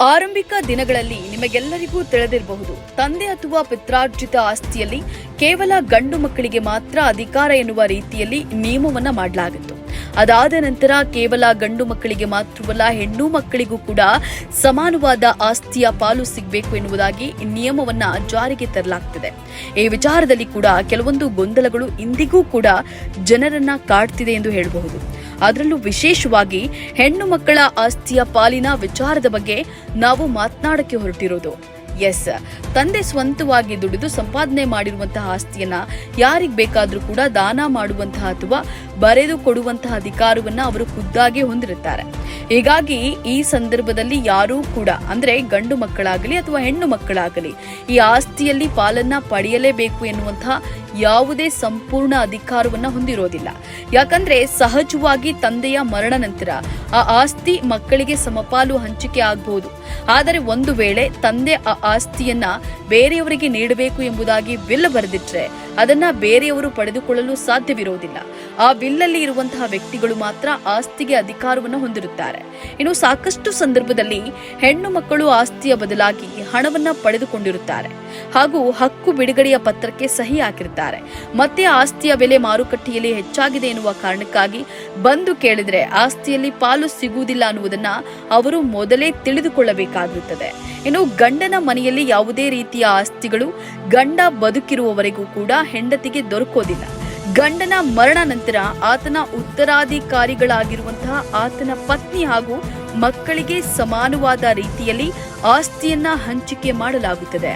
ಆರಂಭಿಕ ದಿನಗಳಲ್ಲಿ ನಿಮಗೆಲ್ಲರಿಗೂ ತಿಳಿದಿರಬಹುದು, ತಂದೆ ಅಥವಾ ಪಿತ್ರಾರ್ಜಿತ ಆಸ್ತಿಯಲ್ಲಿ ಕೇವಲ ಗಂಡು ಮಕ್ಕಳಿಗೆ ಮಾತ್ರ ಅಧಿಕಾರ ಎನ್ನುವ ರೀತಿಯಲ್ಲಿ ನಿಯಮವನ್ನ ಮಾಡಲಾಗಿತ್ತು. ಅದಾದ ನಂತರ ಕೇವಲ ಗಂಡು ಮಕ್ಕಳಿಗೆ ಮಾತ್ರವಲ್ಲ, ಹೆಣ್ಣು ಮಕ್ಕಳಿಗೂ ಕೂಡ ಸಮಾನವಾದ ಆಸ್ತಿಯ ಪಾಲು ಸಿಗಬೇಕು ಎನ್ನುವುದಾಗಿ ನಿಯಮವನ್ನ ಜಾರಿಗೆ ತರಲಾಗ್ತಿದೆ. ಈ ವಿಚಾರದಲ್ಲಿ ಕೂಡ ಕೆಲವೊಂದು ಗೊಂದಲಗಳು ಇಂದಿಗೂ ಕೂಡ ಜನರನ್ನ ಕಾಡ್ತಿದೆ ಎಂದು ಹೇಳಬಹುದು. ಅದರಲ್ಲೂ ವಿಶೇಷವಾಗಿ ಹೆಣ್ಣು ಮಕ್ಕಳ ಆಸ್ತಿಯ ಪಾಲಿನ ವಿಚಾರದ ಬಗ್ಗೆ ನಾವು ಮಾತನಾಡಕ್ಕೆ ಹೊರಟಿರೋದು. ಎಸ್, ತಂದೆ ಸ್ವಂತವಾಗಿ ದುಡಿದು ಸಂಪಾದನೆ ಮಾಡಿರುವಂತಹ ಆಸ್ತಿಯನ್ನ ಯಾರಿಗ್ ಬೇಕಾದ್ರೂ ಕೂಡ ದಾನ ಮಾಡುವಂತಹ ಅಥವಾ ಬರೆದು ಕೊಡುವಂತಹ ಅಧಿಕಾರವನ್ನ ಅವರು ಖುದ್ದಾಗಿ ಹೊಂದಿರುತ್ತಾರೆ. ಹೀಗಾಗಿ ಈ ಸಂದರ್ಭದಲ್ಲಿ ಯಾರೂ ಕೂಡ, ಅಂದ್ರೆ ಗಂಡು ಮಕ್ಕಳಾಗಲಿ ಅಥವಾ ಹೆಣ್ಣು ಮಕ್ಕಳಾಗಲಿ, ಈ ಆಸ್ತಿಯಲ್ಲಿ ಪಾಲನ್ನ ಪಡೆಯಲೇಬೇಕು ಎನ್ನುವಂತಹ ಯಾವುದೇ ಸಂಪೂರ್ಣ ಅಧಿಕಾರವನ್ನ ಹೊಂದಿರೋದಿಲ್ಲ. ಯಾಕಂದ್ರೆ ಸಹಜವಾಗಿ ತಂದೆಯ ಮರಣ ನಂತರ ಆ ಆಸ್ತಿ ಮಕ್ಕಳಿಗೆ ಸಮಪಾಲು ಹಂಚಿಕೆ ಆಗಬಹುದು. ಆದರೆ ಒಂದು ವೇಳೆ ತಂದೆ ಆ ಆಸ್ತಿಯನ್ನ ಬೇರೆಯವರಿಗೆ ನೀಡಬೇಕು ಎಂಬುದಾಗಿ ಬಿಲ್ ಬರೆದಿಟ್ರೆ ಅದನ್ನ ಬೇರೆಯವರು ಪಡೆದುಕೊಳ್ಳಲು ಸಾಧ್ಯವಿರುವುದಿಲ್ಲ ಆ ವಿಲ್ಲಲ್ಲಿ ಇರುವಂತಹ ವ್ಯಕ್ತಿಗಳು ಮಾತ್ರ ಆಸ್ತಿಗೆ ಅಧಿಕಾರವನ್ನು ಹೊಂದಿರುತ್ತಾರೆ. ಇನ್ನು ಸಾಕಷ್ಟು ಸಂದರ್ಭದಲ್ಲಿ ಹೆಣ್ಣು ಮಕ್ಕಳು ಆಸ್ತಿಯ ಬದಲಾಗಿ ಹಣವನ್ನ ಪಡೆದುಕೊಂಡಿರುತ್ತಾರೆ. ಹಾಗೂ ಹಕ್ಕು ಬಿಡುಗಡೆಯ ಪತ್ರಕ್ಕೆ ಸಹಿ ಹಾಕಿರುತ್ತಾರೆ. ಮತ್ತೆ ಆಸ್ತಿಯ ಬೆಲೆ ಮಾರುಕಟ್ಟೆಯಲ್ಲಿ ಹೆಚ್ಚಾಗಿದೆ ಎನ್ನುವ ಕಾರಣಕ್ಕಾಗಿ ಬಂದು ಕೇಳಿದ್ರೆ ಆಸ್ತಿಯಲ್ಲಿ ಪಾಲು ಸಿಗುವುದಿಲ್ಲ ಅನ್ನುವುದನ್ನ ಅವರು ಮೊದಲೇ ತಿಳಿದುಕೊಳ್ಳಬೇಕಾಗಿರುತ್ತದೆ. ಇನ್ನು ಗಂಡನ ಮನೆಯಲ್ಲಿ ಯಾವುದೇ ರೀತಿಯ ಆಸ್ತಿಗಳು ಗಂಡ ಬದುಕಿರುವವರೆಗೂ ಕೂಡ ಹೆಂಡತಿಗೆ ದೊರಕೋದಿಲ್ಲ. ಗಂಡನ ಮರಣ ನಂತರ ಆತನ ಉತ್ತರಾಧಿಕಾರಿಗಳಾಗಿರುವಂತಹ ಆತನ ಪತ್ನಿ ಹಾಗೂ ಮಕ್ಕಳಿಗೆ ಸಮಾನವಾದ ರೀತಿಯಲ್ಲಿ ಆಸ್ತಿಯನ್ನ ಹಂಚಿಕೆ ಮಾಡಲಾಗುತ್ತದೆ.